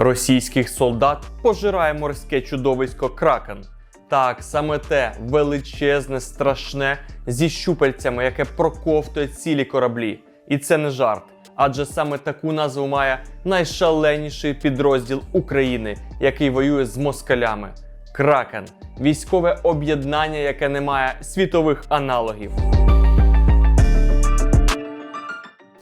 Російських солдат пожирає морське чудовисько Кракен. Так, саме те величезне, страшне зі щупальцями, яке проковтує цілі кораблі. І це не жарт. Адже саме таку назву має найшаленіший підрозділ України, який воює з москалями. Кракен військове об'єднання, яке не має світових аналогів.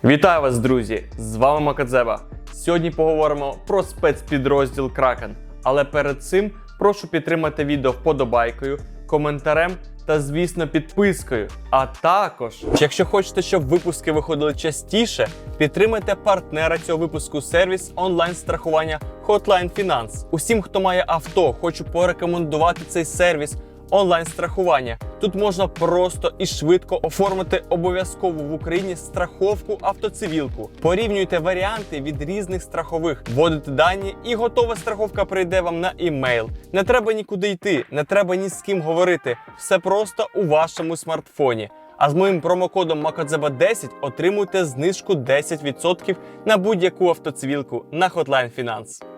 Вітаю вас, друзі! З вами Макадзеба. Сьогодні поговоримо про спецпідрозділ Кракен. Але перед цим прошу підтримати відео вподобайкою, коментарем та, звісно, підпискою. А також, якщо хочете, щоб випуски виходили частіше, підтримайте партнера цього випуску сервіс онлайн-страхування Hotline Finance. Усім, хто має авто, хочу порекомендувати цей сервіс онлайн-страхування. Тут можна просто і швидко оформити обов'язкову в Україні страховку автоцивілку. Порівнюйте варіанти від різних страхових, вводите дані, і готова страховка прийде вам на імейл. Не треба нікуди йти, не треба ні з ким говорити. Все просто у вашому смартфоні. А з моїм промокодом MAKADZEBA10 отримуйте знижку 10% на будь-яку автоцивілку на Hotline Finance.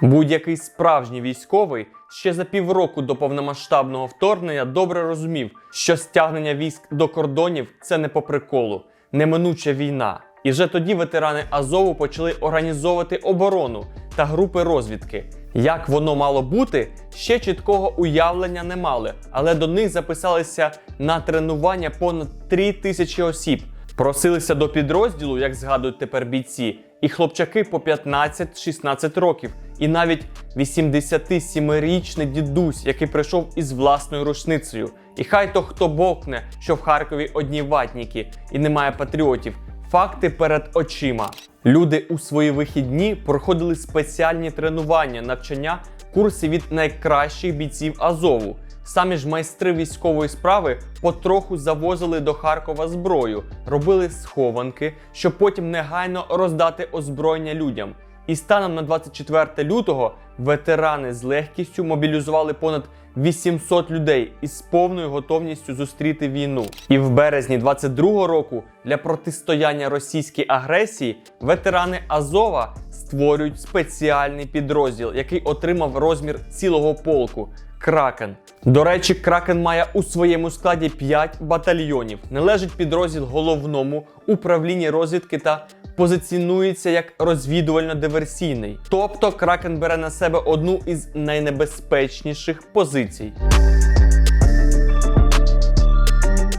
Будь-який справжній військовий ще за півроку до повномасштабного вторгнення добре розумів, що стягнення військ до кордонів це не по приколу, неминуча війна. І вже тоді ветерани Азову почали організовувати оборону та групи розвідки. Як воно мало бути, ще чіткого уявлення не мали, але до них записалися на тренування понад 3 тисячі осіб. Просилися до підрозділу, як згадують тепер бійці, і хлопчаки по 15-16 років, і навіть 87-річний дідусь, який прийшов із власною рушницею. І хай то хто бокне, що в Харкові одні ватніки і немає патріотів. Факти перед очима. Люди у свої вихідні проходили спеціальні тренування, навчання, курси від найкращих бійців Азову. Самі ж майстри військової справи потроху завозили до Харкова зброю, робили схованки, щоб потім негайно роздати озброєння людям. І станом на 24 лютого ветерани з легкістю мобілізували понад 800 людей із повною готовністю зустріти війну. І в березні 22 року для протистояння російській агресії ветерани Азова створюють спеціальний підрозділ, який отримав розмір цілого полку. Кракен. До речі, Кракен має у своєму складі 5 батальйонів. Належить підрозділ головному управлінні розвідки та позиціонується як розвідувально-диверсійний. Тобто Кракен бере на себе одну із найнебезпечніших позицій.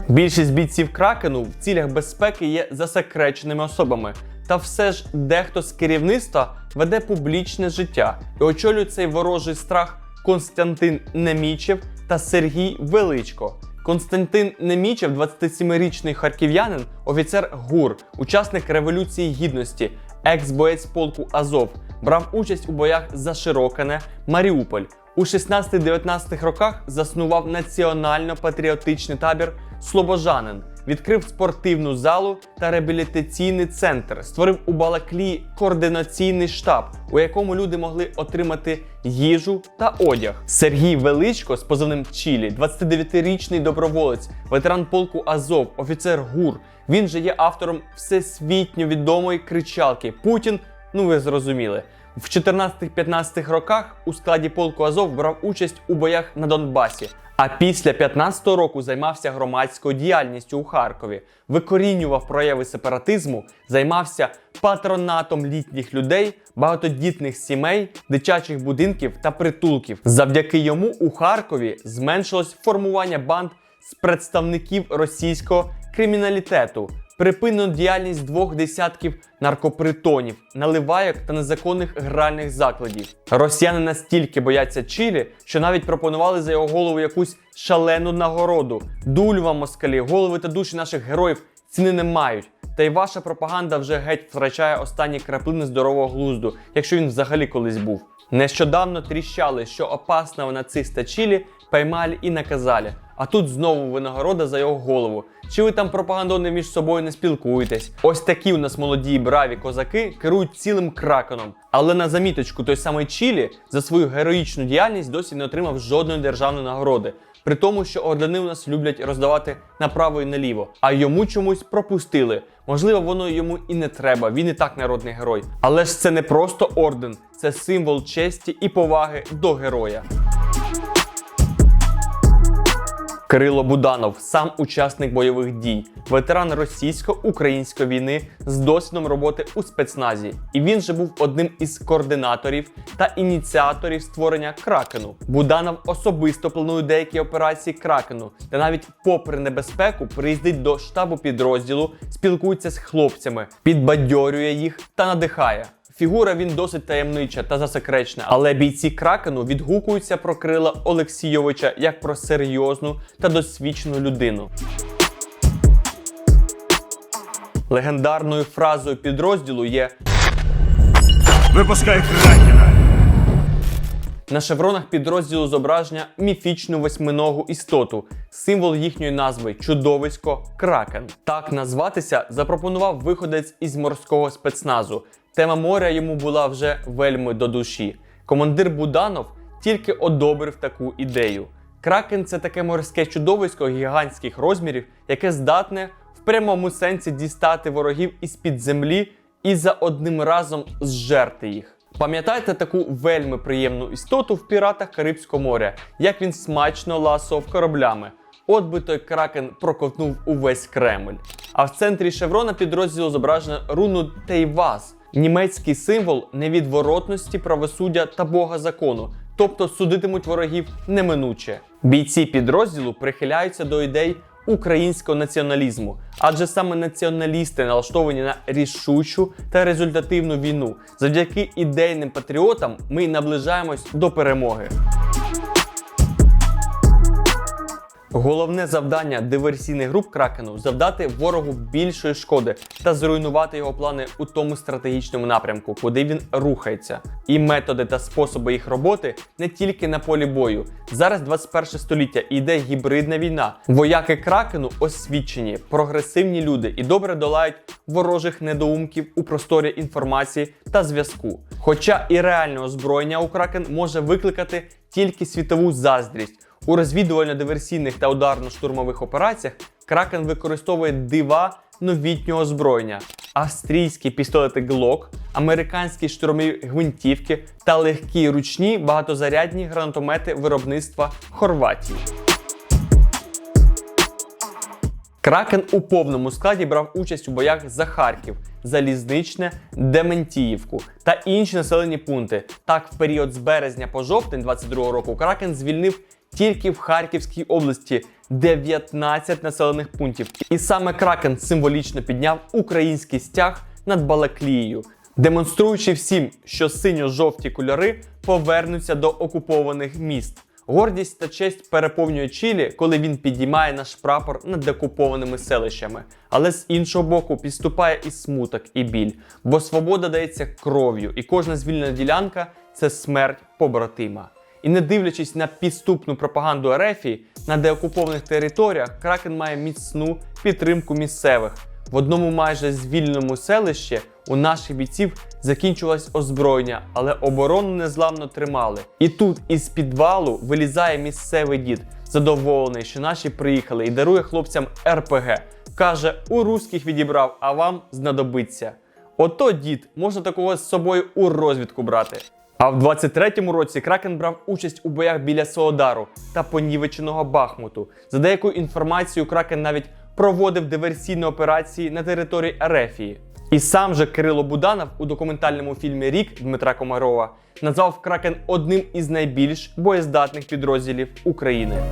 Більшість бійців кракену в цілях безпеки є засекреченими особами. Та все ж дехто з керівництва веде публічне життя і очолює цей ворожий страх Константин Немічев та Сергій Величко. Константин Немічев, 27-річний харків'янин, офіцер ГУР, учасник Революції Гідності, екс-боєць полку Азов, брав участь у боях за Широкане, Маріуполь. У 16-19 роках заснував національно-патріотичний табір Слобожанин, відкрив спортивну залу та реабілітаційний центр, створив у Балаклії координаційний штаб, у якому люди могли отримати їжу та одяг. Сергій Величко з позивним Чілі, 29-річний доброволець, ветеран полку Азов, офіцер ГУР. Він же є автором всесвітньо відомої кричалки Путін. Ну ви зрозуміли. В 14-15 роках у складі полку Азов брав участь у боях на Донбасі. А після 15-го року займався громадською діяльністю у Харкові, викорінював прояви сепаратизму, займався патронатом літніх людей, багатодітних сімей, дитячих будинків та притулків. Завдяки йому у Харкові зменшилось формування банд з представників російського криміналітету. Припинено діяльність двох десятків наркопритонів, наливайок та незаконних гральних закладів. Росіяни настільки бояться Чилі, що навіть пропонували за його голову якусь шалену нагороду. Дуль вам, москалі, голови та душі наших героїв ціни не мають. Та й ваша пропаганда вже геть втрачає останні краплини здорового глузду, якщо він взагалі колись був. Нещодавно тріщали, що опасного нациста Чилі поймали і наказали. А тут знову винагорода за його голову. Чи ви там пропагандони між собою не спілкуєтесь? Ось такі у нас молоді і браві козаки керують цілим кракеном. Але на заміточку той самий Чілі за свою героїчну діяльність досі не отримав жодної державної нагороди. При тому, що ордени у нас люблять роздавати направо і наліво, а йому чомусь пропустили. Можливо, воно йому і не треба. Він і так народний герой. Але ж це не просто орден, це символ честі і поваги до героя. Кирило Буданов, сам учасник бойових дій, ветеран російсько-української війни з досвідом роботи у спецназі. І він же був одним із координаторів та ініціаторів створення Кракену. Буданов особисто планує деякі операції Кракену, та навіть попри небезпеку приїздить до штабу підрозділу, спілкується з хлопцями, підбадьорює їх та надихає. Фігура він досить таємнича та засекречна, але бійці кракену відгукуються про Крила Олексійовича як про серйозну та досвідчену людину. Легендарною фразою підрозділу є Випускай Кракена! На шевронах підрозділу зображення міфічну восьминогу істоту, символ їхньої назви чудовисько Кракен. Так назватися запропонував виходець із морського спецназу. Тема моря йому була вже вельми до душі. Командир Буданов тільки одобрив таку ідею. Кракен це таке морське чудовисько гігантських розмірів, яке здатне в прямому сенсі дістати ворогів із-під землі і за одним разом зжерти їх. Пам'ятаєте таку вельми приємну істоту в піратах Карибського моря, як він смачно ласував кораблями. От би той кракен проковтнув увесь Кремль. А в центрі шеврона підрозділу зображено руну Тейваз, німецький символ невідворотності правосуддя та Бога закону, тобто судитимуть ворогів неминуче. Бійці підрозділу прихиляються до ідей українського націоналізму, адже саме націоналісти налаштовані на рішучу та результативну війну. Завдяки ідейним патріотам ми наближаємось до перемоги. Головне завдання диверсійних груп Кракену завдати ворогу більшої шкоди та зруйнувати його плани у тому стратегічному напрямку, куди він рухається. І методи та способи їх роботи не тільки на полі бою. Зараз 21 століття і йде гібридна війна. Вояки Кракену освічені, прогресивні люди і добре долають ворожих недоумків у просторі інформації та зв'язку. Хоча і реальне озброєння у Кракен може викликати тільки світову заздрість. У розвідувально-диверсійних та ударно-штурмових операціях Кракен використовує дива новітнього озброєння: австрійські пістолети Glock, американські штурмові гвинтівки та легкі ручні багатозарядні гранатомети виробництва Хорватії. Кракен у повному складі брав участь у боях за Харків, Залізничне, Дементіївку та інші населені пункти. Так, в період з березня по жовтень 22 року Кракен звільнив тільки в Харківській області 19 населених пунктів. І саме Кракен символічно підняв український стяг над Балаклією, демонструючи всім, що синьо-жовті кольори повернуться до окупованих міст. Гордість та честь переповнює Чилі, коли він підіймає наш прапор над окупованими селищами. Але з іншого боку, підступає і смуток, і біль, бо свобода дається кров'ю, і кожна звільнена ділянка це смерть побратима. І не дивлячись на підступну пропаганду Ерефії, на деокупованих територіях Кракен має міцну підтримку місцевих. В одному майже звільненому селищі у наших бійців закінчилось озброєння, але оборону незламно тримали. І тут із підвалу вилізає місцевий дід, задоволений, що наші приїхали, і дарує хлопцям РПГ. Каже, у руських відібрав, а вам знадобиться. Ото дід, можна такого з собою у розвідку брати. А в 23-му році Кракен брав участь у боях біля Солодару та понівеченого Бахмуту. За деякою інформацією, Кракен навіть проводив диверсійні операції на території Ерефії. І сам же Кирило Буданов у документальному фільмі Рік Дмитра Комарова назвав Кракен одним із найбільш боєздатних підрозділів України.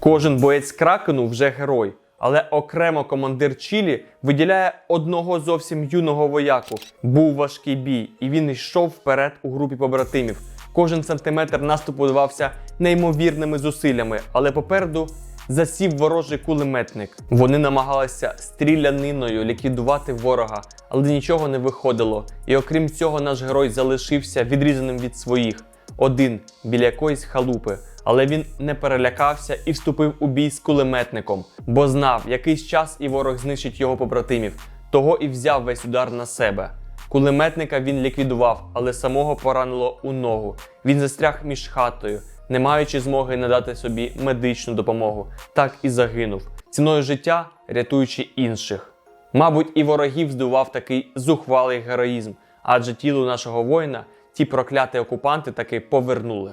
Кожен боєць Кракену вже герой, але окремо командир Чилі виділяє одного зовсім юного вояку. Був важкий бій, і він йшов вперед у групі побратимів. Кожен сантиметр наступу давався неймовірними зусиллями, але попереду засів ворожий кулеметник. Вони намагалися стріляниною ліквідувати ворога, але нічого не виходило. І окрім цього, наш герой залишився відрізаним від своїх один біля якоїсь халупи, але він не перелякався і вступив у бій з кулеметником, бо знав, якийсь час і ворог знищить його побратимів. Того і взяв весь удар на себе. Кулеметника він ліквідував, але самого поранило у ногу. Він застряг між хатою, не маючи змоги надати собі медичну допомогу, так і загинув, ціною життя рятуючи інших. Мабуть, і ворогів здивував такий зухвалий героїзм, адже тіло нашого воїна ті прокляті окупанти таки повернули.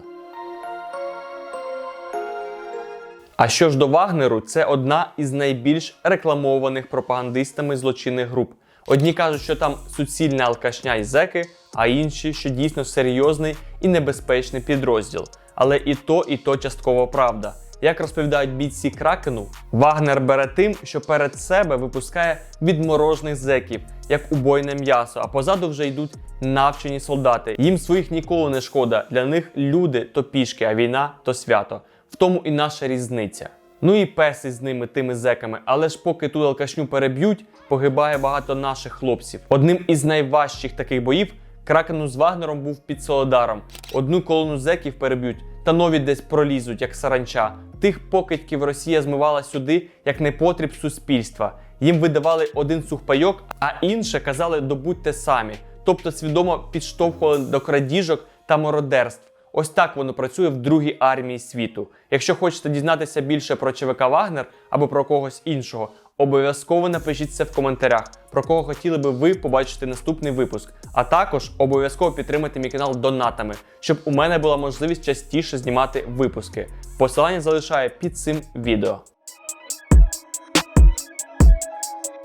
А що ж до Вагнеру, це одна із найбільш рекламованих пропагандистами злочинних груп. Одні кажуть, що там суцільна алкашня і зеки, а інші, що дійсно серйозний і небезпечний підрозділ. Але і то, і то частково правда. Як розповідають бійці Кракену, Вагнер бере тим, що перед себе випускає відморожених зеків, як убойне м'ясо, а позаду вже йдуть навчені солдати. Їм своїх ніколи не шкода. Для них люди то пішки, а війна то свято. В тому і наша різниця. Ну і песи з ними, тими зеками, але ж поки ту алкашню переб'ють, погибає багато наших хлопців. Одним із найважчих таких боїв кракену з Вагнером був під Солодаром. Одну колону зеків переб'ють, та нові десь пролізуть, як саранча. Тих покидьків Росія змивала сюди як непотріб суспільства. Їм видавали один сухпайок, а інше казали добудьте самі, тобто свідомо підштовхували до крадіжок та мародерств. Ось так воно працює в другій армії світу. Якщо хочете дізнатися більше про ЧВК Вагнер або про когось іншого, обов'язково напишіть це в коментарях, про кого хотіли би ви побачити наступний випуск. А також обов'язково підтримайте мій канал донатами, щоб у мене була можливість частіше знімати випуски. Посилання залишаю під цим відео.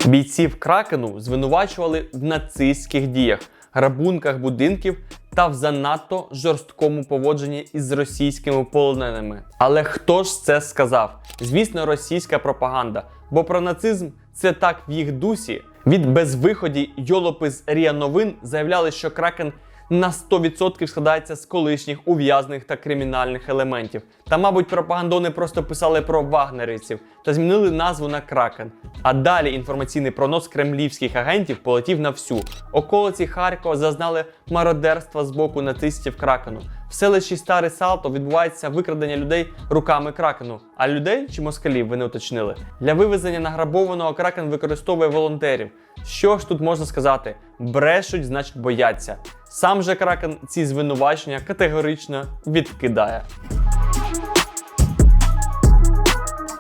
Бійців Кракену звинувачували в нацистських діях, грабунках будинків та в занадто жорсткому поводженні із російськими полоненими. Але хто ж це сказав? Звісно, російська пропаганда, бо про нацизм це так в їх дусі. Від безвиході йолопи з Рія Новин заявляли, що Кракен на 100% складається з колишніх ув'язних та кримінальних елементів. Та, мабуть, пропагандони просто писали про вагнерівців та змінили назву на Кракен. А далі інформаційний пронос кремлівських агентів полетів на всю. Околиці Харкова зазнали мародерства з боку нацистів Кракену. В селищі Старе Салто відбувається викрадення людей руками кракену. А людей чи москалів ви не уточнили. Для вивезення награбованого кракен використовує волонтерів. Що ж тут можна сказати? Брешуть, значить бояться. Сам же кракен ці звинувачення категорично відкидає.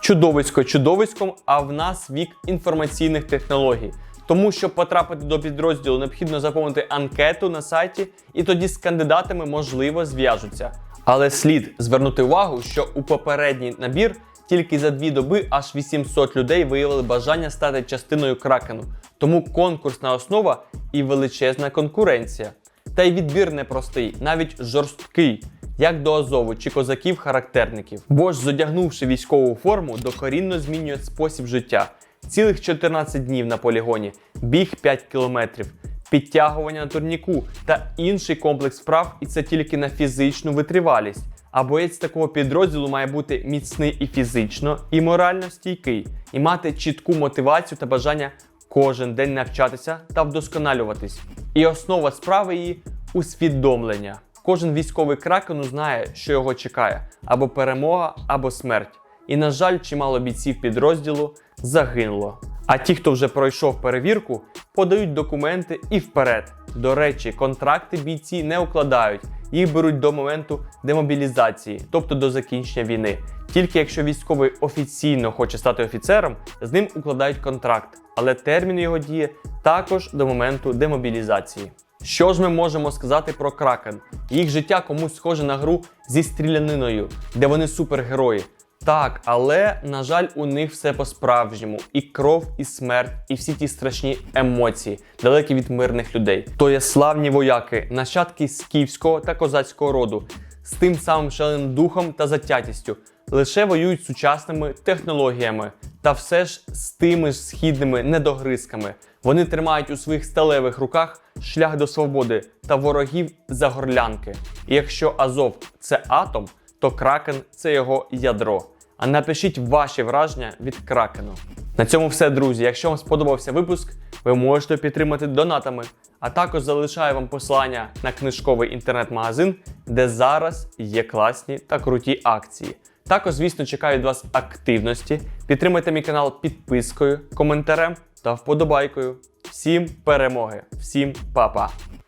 Чудовисько чудовиськом, а в нас вік інформаційних технологій. Тому, щоб потрапити до підрозділу, необхідно заповнити анкету на сайті, і тоді з кандидатами можливо зв'яжуться. Але слід звернути увагу, що у попередній набір тільки за дві доби аж 800 людей виявили бажання стати частиною кракену. Тому конкурсна основа і величезна конкуренція. Та й відбір непростий, навіть жорсткий, як до Азову чи козаків-характерників. Бо ж, зодягнувши військову форму, докорінно змінює спосіб життя. Цілих 14 днів на полігоні, біг 5 кілометрів, підтягування на турніку та інший комплекс справ, і це тільки на фізичну витривалість. А боєць такого підрозділу має бути міцний і фізично, і морально стійкий, і мати чітку мотивацію та бажання кожен день навчатися та вдосконалюватись. І основа справи її усвідомлення. Кожен військовий кракену знає, що його чекає: або перемога, або смерть. І, на жаль, чимало бійців підрозділу загинуло. А ті, хто вже пройшов перевірку, подають документи і вперед. До речі, контракти бійці не укладають, їх беруть до моменту демобілізації, тобто до закінчення війни. Тільки якщо військовий офіційно хоче стати офіцером, з ним укладають контракт, але термін його діє також до моменту демобілізації. Що ж ми можемо сказати про Кракен? Їх життя комусь схоже на гру зі стріляниною, де вони супергерої. Так, але на жаль, у них все по-справжньому: і кров, і смерть, і всі ті страшні емоції, далекі від мирних людей. То є славні вояки, нащадки скіфського та козацького роду, з тим самим шаленим духом та затятістю, лише воюють сучасними технологіями, та все ж з тими ж східними недогризками. Вони тримають у своїх сталевих руках шлях до свободи та ворогів за горлянки. І якщо Азов це атом, то Кракен це його ядро. А напишіть ваші враження від Кракену. На цьому все, друзі. Якщо вам сподобався випуск, ви можете підтримати донатами. А також залишаю вам посилання на книжковий інтернет-магазин, де зараз є класні та круті акції. Також, звісно, чекаю від вас активності. Підтримайте мій канал підпискою, коментарем та вподобайкою. Всім перемоги, всім па-па!